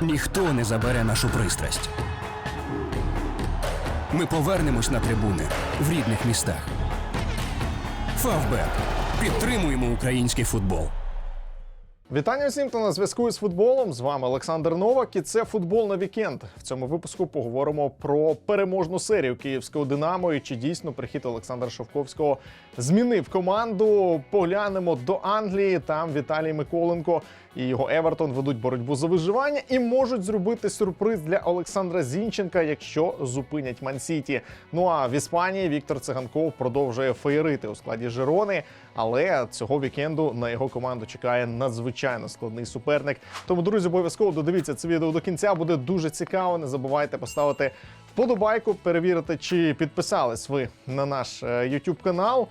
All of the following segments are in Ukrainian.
Ніхто не забере нашу пристрасть. Ми повернемось на трибуни в рідних містах. Фавбет. Підтримуємо український футбол. Вітання всім, хто на зв'язку з футболом. З вами Олександр Новак. І це футбол на вікенд. В цьому випуску поговоримо про переможну серію київського Динамо і чи дійсно прихід Олександра Шовковського змінив команду. Поглянемо до Англії. Там Віталій Миколенко і його Евертон ведуть боротьбу за виживання і можуть зробити сюрприз для Олександра Зінченка, якщо зупинять Ман-Сіті. Ну а в Іспанії Віктор Циганков продовжує феєрити у складі Жирони. Але цього вікенду на його команду чекає надзвичайно складний суперник. Тому, друзі, обов'язково додивіться це відео до кінця. Буде дуже цікаво. Не забувайте поставити вподобайку, перевірити, чи підписались ви на наш е, YouTube канал.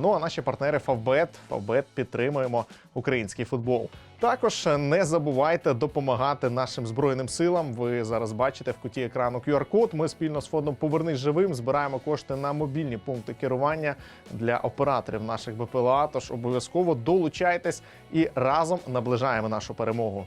Ну а наші партнери Favbet. Favbet підтримуємо український футбол. Також е, не забувайте допомагати нашим збройним силам. Ви зараз бачите в куті екрану QR-код. Ми спільно з фондом Повернись живим збираємо кошти на мобільні пункти керування для операторів наших БПЛА. Тож обов'язково долучайтесь і разом наближаємо нашу перемогу.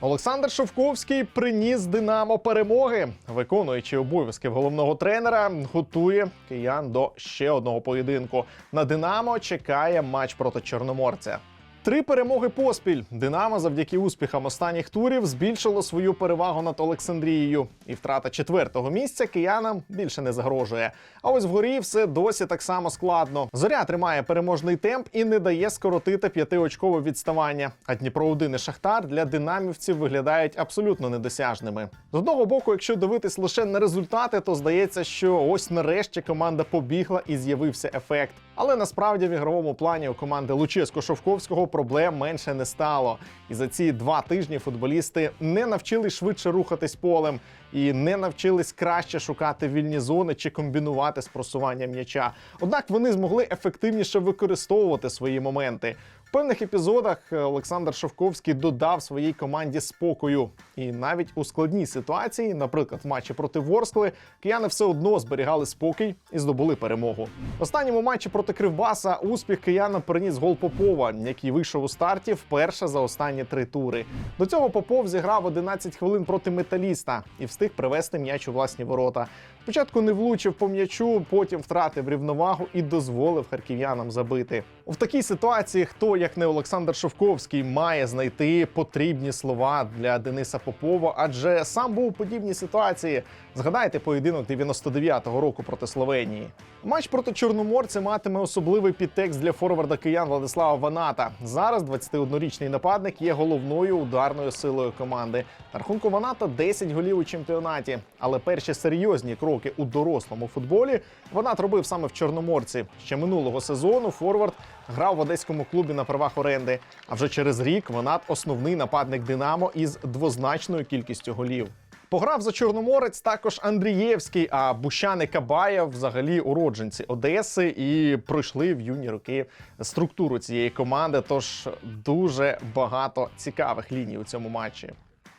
Олександр Шовковський приніс Динамо перемоги. Виконуючи обов'язки головного тренера, готує киян до ще одного поєдинку. На Динамо чекає матч проти Чорноморця. Три перемоги поспіль. Динамо завдяки успіхам останніх турів збільшило свою перевагу над Олександрією. І втрата четвертого місця киянам більше не загрожує. А ось вгорі все досі так само складно. Зоря тримає переможний темп і не дає скоротити п'ятиочкове відставання. А Дніпро 1 і Шахтар для динамівців виглядають абсолютно недосяжними. З одного боку, якщо дивитись лише на результати, то здається, що ось нарешті команда побігла і з'явився ефект. Але насправді в ігровому плані у команди Луческо-Шовковського проблем менше не стало. І за ці два тижні футболісти не навчились швидше рухатись полем і не навчились краще шукати вільні зони чи комбінувати з просуванням м'яча. Однак вони змогли ефективніше використовувати свої моменти. В певних епізодах е, Олександр Шовковський додав своїй команді спокою. І навіть у складній ситуації, наприклад, в матчі проти Ворскли, кияни все одно зберігали спокій і здобули перемогу. В останньому матчі проти Кривбаса успіх киянам приніс гол Попова, який вийшов у старті вперше за останні три тури. До цього Попов зіграв 11 хвилин проти металіста і встиг привести м'яч у власні ворота. Спочатку не влучив по м'ячу, потім втратив рівновагу і дозволив харків'янам забити. В такій ситуації хто, як не Олександр Шовковський, має знайти потрібні слова для Дениса Попова, адже сам був у подібній ситуації. Згадайте поєдинок 99-го року проти Словенії. Матч проти Чорноморця матиме особливий підтекст для форварда киян Владислава Ваната. Зараз 21-річний нападник є головною ударною силою команди. На рахунку Ваната 10 голів у чемпіонаті. Але перші серйозні кроки у дорослому футболі Ванат робив саме в Чорноморці. Ще минулого сезону форвард грав в одеському клубі на правах оренди. А вже через рік Ванат основний нападник Динамо із двозначною кількістю голів. Пограв за Чорноморець також Андрієвський, а Бущан і Кабаєв взагалі уродженці Одеси і пройшли в юні роки структуру цієї команди. Тож дуже багато цікавих ліній у цьому матчі.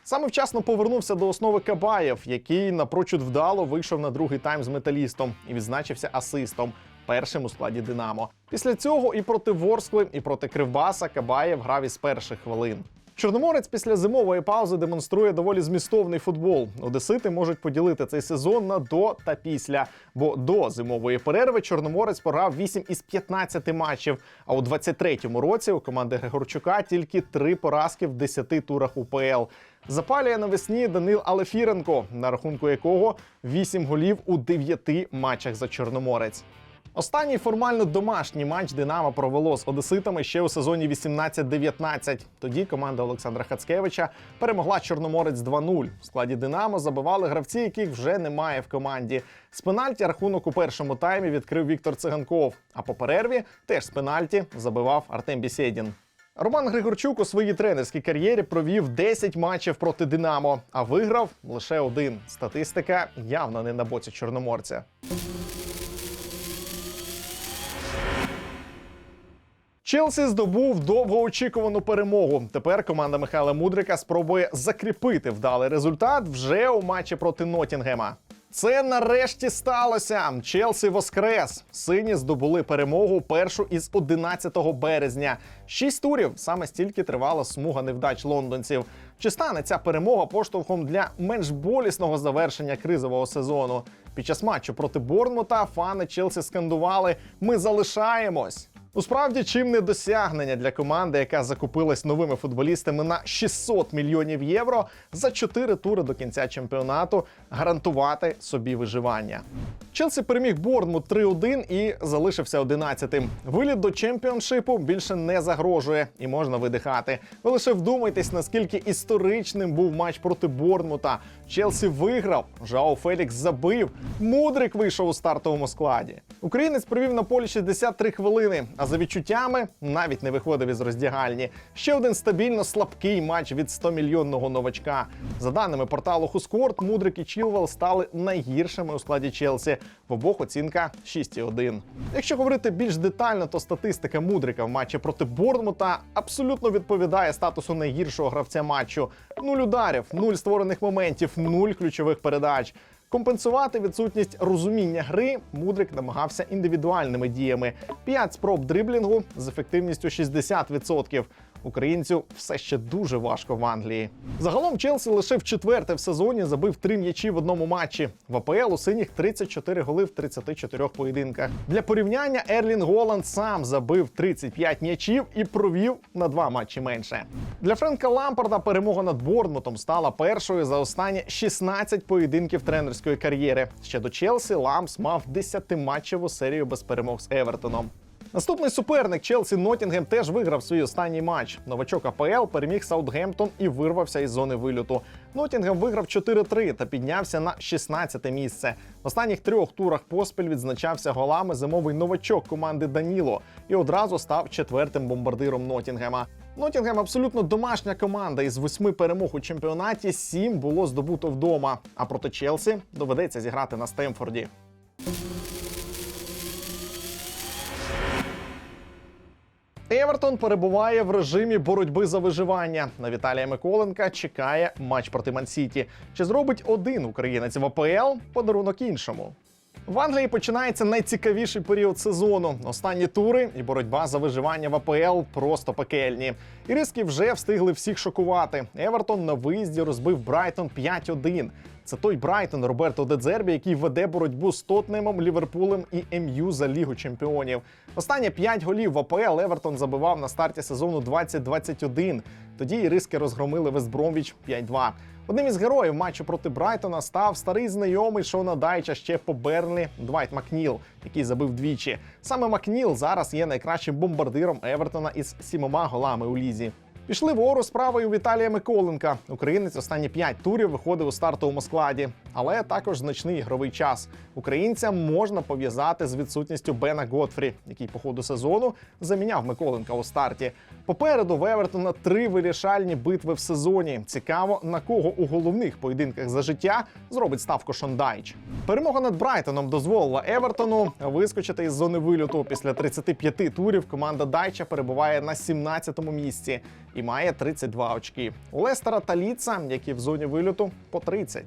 Саме вчасно повернувся до основи Кабаєв, який напрочуд вдало вийшов на другий тайм з металістом і відзначився асистом. Першим у складі Динамо. Після цього і проти Ворскли, і проти Кривбаса Кабаєв грав із перших хвилин. Чорноморець після зимової паузи демонструє доволі змістовний футбол. Одесити можуть поділити цей сезон на до та після. Бо до зимової перерви Чорноморець програв 8 із 15 матчів. А у 23-му році у команди Григорчука тільки три поразки в 10 турах УПЛ. Запалює навесні Данил Алефіренко, на рахунку якого 8 голів у 9 матчах за Чорноморець. Останній формально домашній матч Динамо провело з одеситами ще у сезоні 18-19. Тоді команда Олександра Хацкевича перемогла Чорноморець 2-0. В складі Динамо забивали гравці, яких вже немає в команді. З пенальті рахунок у першому таймі відкрив Віктор Циганков. А по перерві теж з пенальті забивав Артем Бісєдін. Роман Григорчук у своїй тренерській кар'єрі провів 10 матчів проти Динамо, а виграв лише один. Статистика явно не на боці чорноморця. Челсі здобув довгоочікувану перемогу. Тепер команда Михайла Мудрика спробує закріпити вдалий результат вже у матчі проти Нотінгема. Це нарешті сталося. Челсі воскрес. Сині здобули перемогу першу із 11 березня. Шість турів саме стільки тривала смуга невдач лондонців. Чи стане ця перемога поштовхом для менш болісного завершення кризового сезону? Під час матчу проти Борнмута фани Челсі скандували: Ми залишаємось. У справді, чим не досягнення для команди, яка закупилась новими футболістами на 600 мільйонів євро за 4 тури до кінця чемпіонату гарантувати собі виживання. Челсі переміг Борнмут 3-1 і залишився 11-тим. Виліт до чемпіоншипу більше не загрожує і можна видихати. Ви лише вдумайтесь, наскільки історичним був матч проти Борнмута. Челсі виграв. Жао Фелікс забив. Мудрик вийшов у стартовому складі. Українець провів на полі 63 хвилини, а за відчуттями навіть не виходив із роздягальні. Ще один стабільно слабкий матч від 100-мільйонного новачка. За даними порталу Хускорт, Мудрик і Чілвел стали найгіршими у складі Челсі. В обох оцінка 6,1. Якщо говорити більш детально, то статистика Мудрика в матчі проти Борнмута абсолютно відповідає статусу найгіршого гравця матчу: нуль ударів, нуль створених моментів, нуль ключових передач. Компенсувати відсутність розуміння гри Мудрик намагався індивідуальними діями: 5 спроб дриблінгу з ефективністю 60%. Українцю все ще дуже важко в Англії. Загалом Челсі лише в четверте в сезоні забив три м'ячі в одному матчі. В АПЛ у синіх 34 голи в 34 поєдинках. Для порівняння Ерлін Голланд сам забив 35 м'ячів і провів на два матчі менше. Для Френка Лампарда перемога над Борнмутом стала першою за останні 16 поєдинків тренерської кар'єри. Ще до Челсі Ламс мав 10-матчеву серію без перемог з Евертоном. Наступний суперник Челсі Ноттінгем теж виграв свій останній матч. Новачок АПЛ переміг Саутгемптон і вирвався із зони вильоту. Ноттінгем виграв 4-3 та піднявся на 16-те місце. В останніх трьох турах поспіль відзначався голами зимовий новачок команди Даніло і одразу став четвертим бомбардиром Ноттінгема. Ноттінгем абсолютно домашня команда. Із восьми перемог у чемпіонаті сім було здобуто вдома. А проти Челсі доведеться зіграти на Стемфорді. Евертон перебуває в режимі боротьби за виживання. На Віталія Миколенка чекає матч проти Мансіті. Чи зробить один українець в АПЛ подарунок іншому? В Англії починається найцікавіший період сезону. Останні тури і боротьба за виживання в АПЛ просто пекельні. Іриски вже встигли всіх шокувати. Евертон на виїзді розбив Брайтон 5-1. Це той Брайтон Роберто Дедзербі, який веде боротьбу з Тотнемом, Ліверпулем і МЮ за Лігу чемпіонів. Останні 5 голів в АПЛ Евертон забивав на старті сезону 2021. Тоді іриски розгромили Вестбромвіч 5-2. Одним із героїв матчу проти Брайтона став старий знайомий Шона Дайча ще по Бернлі Двайт Макніл, який забив двічі. Саме Макніл зараз є найкращим бомбардиром Евертона із сімома голами у лізі. Пішли вгору справою Віталія Миколенка. Українець останні п'ять турів виходив у стартовому складі, але також значний ігровий час. Українця можна пов'язати з відсутністю Бена Готфрі, який по ходу сезону заміняв Миколенка у старті. Попереду в Евертона три вирішальні битви в сезоні. Цікаво, на кого у головних поєдинках за життя зробить ставку Шондайч. Перемога над Брайтоном дозволила Евертону вискочити із зони вильоту. Після 35 турів команда Дайча перебуває на 17-му місці і має 32 очки. У Лестера та Ліца, які в зоні вильоту, по 30.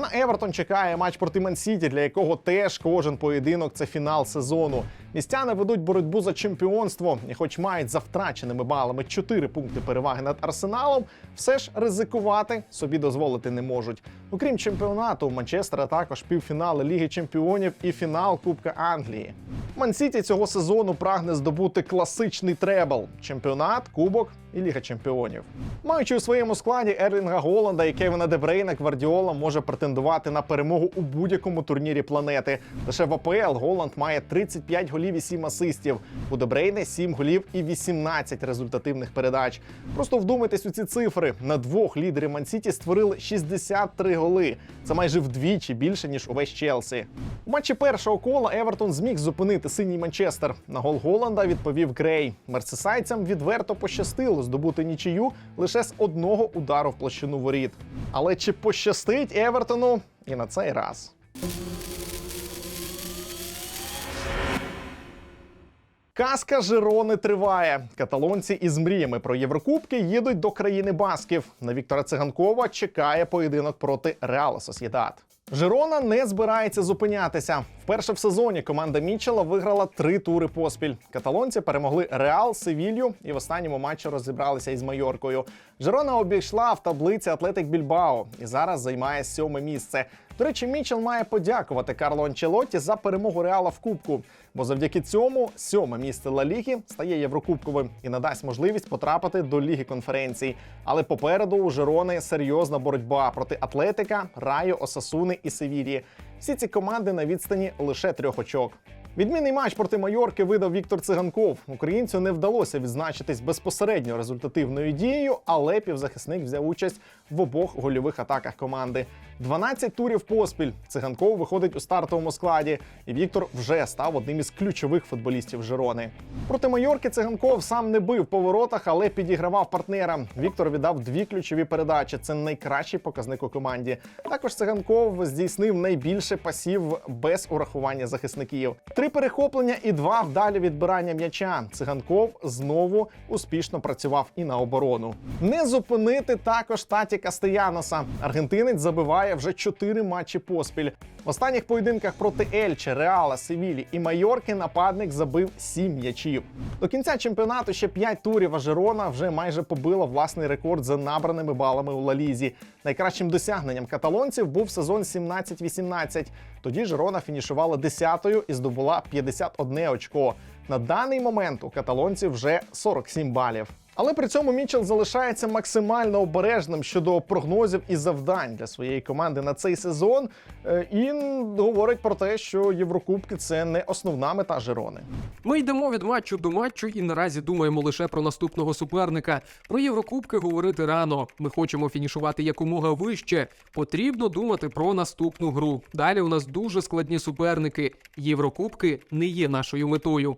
На Евертон чекає матч проти Мансіті, для якого теж кожен поєдинок це фінал сезону. Містяни ведуть боротьбу за чемпіонство, і, хоч мають за втраченими балами 4 пункти переваги над арсеналом, все ж ризикувати собі дозволити не можуть. Окрім чемпіонату, у Манчестера також півфінали Ліги Чемпіонів і фінал Кубка Англії. Мансіті цього сезону прагне здобути класичний требл: чемпіонат, кубок і Ліга Чемпіонів. Маючи у своєму складі Ерлінга Голланда і Кевіна Дебрейна, Гвардіола може претендувати на перемогу у будь-якому турнірі планети. Лише в АПЛ Голланд має 35 голів і 7 асистів. У Дебрейне 7 голів і 18 результативних передач. Просто вдумайтесь у ці цифри. На двох лідерів Мансіті створили 63 голи. Це майже вдвічі більше ніж увесь Челсі. У матчі першого кола Евертон зміг зупинити синій Манчестер. На гол Голланда відповів Грей. Мерсисайцям відверто пощастило здобути нічию лише з одного удару в площину воріт. Але чи пощастить Евертону і на цей раз? Казка Жирони триває. Каталонці із мріями про Єврокубки їдуть до країни Басків. На Віктора Циганкова чекає поєдинок проти Реала Сосєдат. Жирона не збирається зупинятися. Вперше в сезоні команда Мічела виграла три тури поспіль. Каталонці перемогли Реал, Севілью і в останньому матчі розібралися із Майоркою. Жирона обійшла в таблиці Атлетик Більбао і зараз займає сьоме місце. До речі, Мічел має подякувати Карло Анчелотті за перемогу Реала в Кубку, бо завдяки цьому сьоме місце Ла Ліги стає Єврокубковим і надасть можливість потрапити до Ліги конференцій. Але попереду у Жирони серйозна боротьба проти Атлетика, Райо, Осасуни і Севірії. Всі ці команди на відстані лише трьох очок. Відмінний матч проти Майорки видав Віктор Циганков. Українцю не вдалося відзначитись безпосередньо результативною дією, але півзахисник взяв участь в обох гольових атаках команди. 12 турів поспіль. Циганков виходить у стартовому складі, і Віктор вже став одним із ключових футболістів Жирони. Проти Майорки Циганков сам не бив по воротах, але підігравав партнера. Віктор віддав дві ключові передачі. Це найкращий показник у команді. Також Циганков здійснив найбільше пасів без урахування захисників. Три перехоплення і два вдалі відбирання м'яча. Циганков знову успішно працював і на оборону. Не зупинити також Таті Кастеяноса. Аргентинець забиває вже чотири матчі поспіль. В останніх поєдинках проти Ельче, Реала, Севілі і Майорки нападник забив сім м'ячів. До кінця чемпіонату ще п'ять турів. А Жирона вже майже побила власний рекорд за набраними балами у Лалізі. Найкращим досягненням каталонців був сезон 17-18. Тоді Жирона фінішувала 10-ю і здобула 51 очко. На даний момент у каталонців вже 47 балів. Але при цьому Мічел залишається максимально обережним щодо прогнозів і завдань для своєї команди на цей сезон. е, І говорить про те, що Єврокубки це не основна мета Жирони. Ми йдемо від матчу до матчу і наразі думаємо лише про наступного суперника. Про Єврокубки говорити рано. Ми хочемо фінішувати якомога вище. Потрібно думати про наступну гру. Далі у нас дуже складні суперники. Єврокубки не є нашою метою.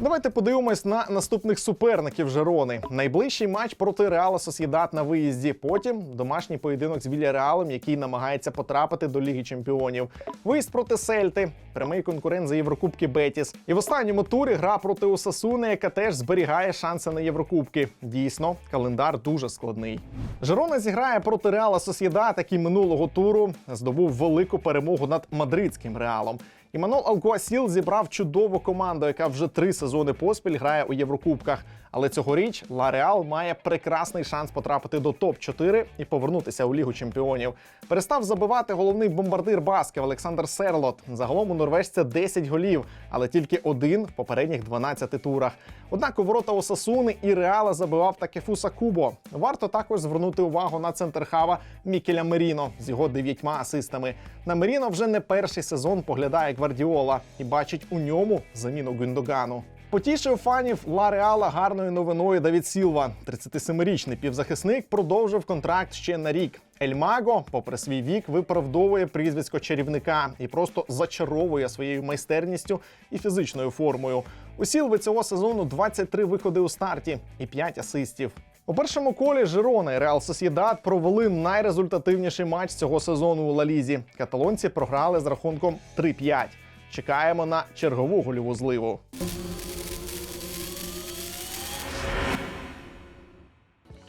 Давайте подивимось на наступних суперників Жерони. Найближчий матч проти Реала Сосєдат на виїзді. Потім домашній поєдинок з Вільяреалом, який намагається потрапити до Ліги Чемпіонів. Виїзд проти Сельти, прямий конкурент за Єврокубки Бетіс. І в останньому турі гра проти Осасуни, яка теж зберігає шанси на Єврокубки. Дійсно, календар дуже складний. Жерона зіграє проти Реала Сосєдат, який минулого туру здобув велику перемогу над мадридським реалом. Іманол Алгуасіл зібрав чудову команду, яка вже три сезони поспіль грає у Єврокубках. Але цьогоріч Ла Реал має прекрасний шанс потрапити до топ-4 і повернутися у Лігу чемпіонів. Перестав забивати головний бомбардир Басків Олександр Серлот. Загалом у норвежця 10 голів, але тільки один в попередніх 12 турах. Однак у ворота Осасуни і Реала забивав Такефуса Кубо. Варто також звернути увагу на центрхава Мікеля Меріно з його дев'ятьма асистами. На Меріно вже не перший сезон поглядає Гвардіола і бачить у ньому заміну Гюндогану. Потішив фанів Ла Реала гарною новиною Давід Сілва. 37-річний півзахисник продовжив контракт ще на рік. Ель Маго, попри свій вік, виправдовує прізвисько чарівника і просто зачаровує своєю майстерністю і фізичною формою. У Сілви цього сезону 23 виходи у старті і 5 асистів. У першому колі Жирона Реал Сосідат провели найрезультативніший матч цього сезону у Лалізі. Каталонці програли з рахунком 3-5. Чекаємо на чергову гольову зливу.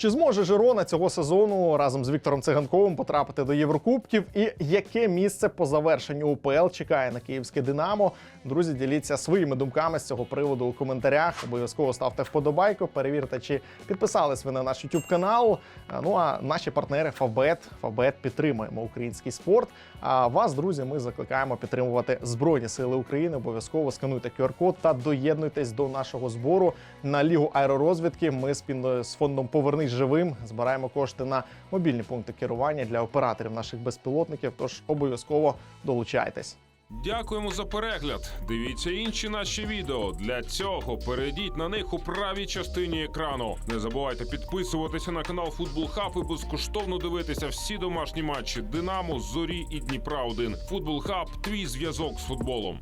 Чи зможе Жирона цього сезону разом з Віктором Циганковим потрапити до Єврокубків? І яке місце по завершенню УПЛ чекає на київське Динамо? Друзі, діліться своїми думками з цього приводу у коментарях. Обов'язково ставте вподобайку, перевірте, чи підписались ви на наш YouTube канал. Ну а наші партнери Фабет, Фабет підтримуємо український спорт. А вас, друзі, ми закликаємо підтримувати Збройні Сили України. Обов'язково скануйте QR-код та доєднуйтесь до нашого збору на лігу аеророзвідки. Ми спільно з фондом Повернись живим збираємо кошти на мобільні пункти керування для операторів наших безпілотників. Тож обов'язково долучайтесь. Дякуємо за перегляд. Дивіться інші наші відео. Для цього перейдіть на них у правій частині екрану. Не забувайте підписуватися на канал Футбол Хаб і безкоштовно дивитися всі домашні матчі Динамо, Зорі і Дніпра 1 Футбол Хаб твій зв'язок з футболом.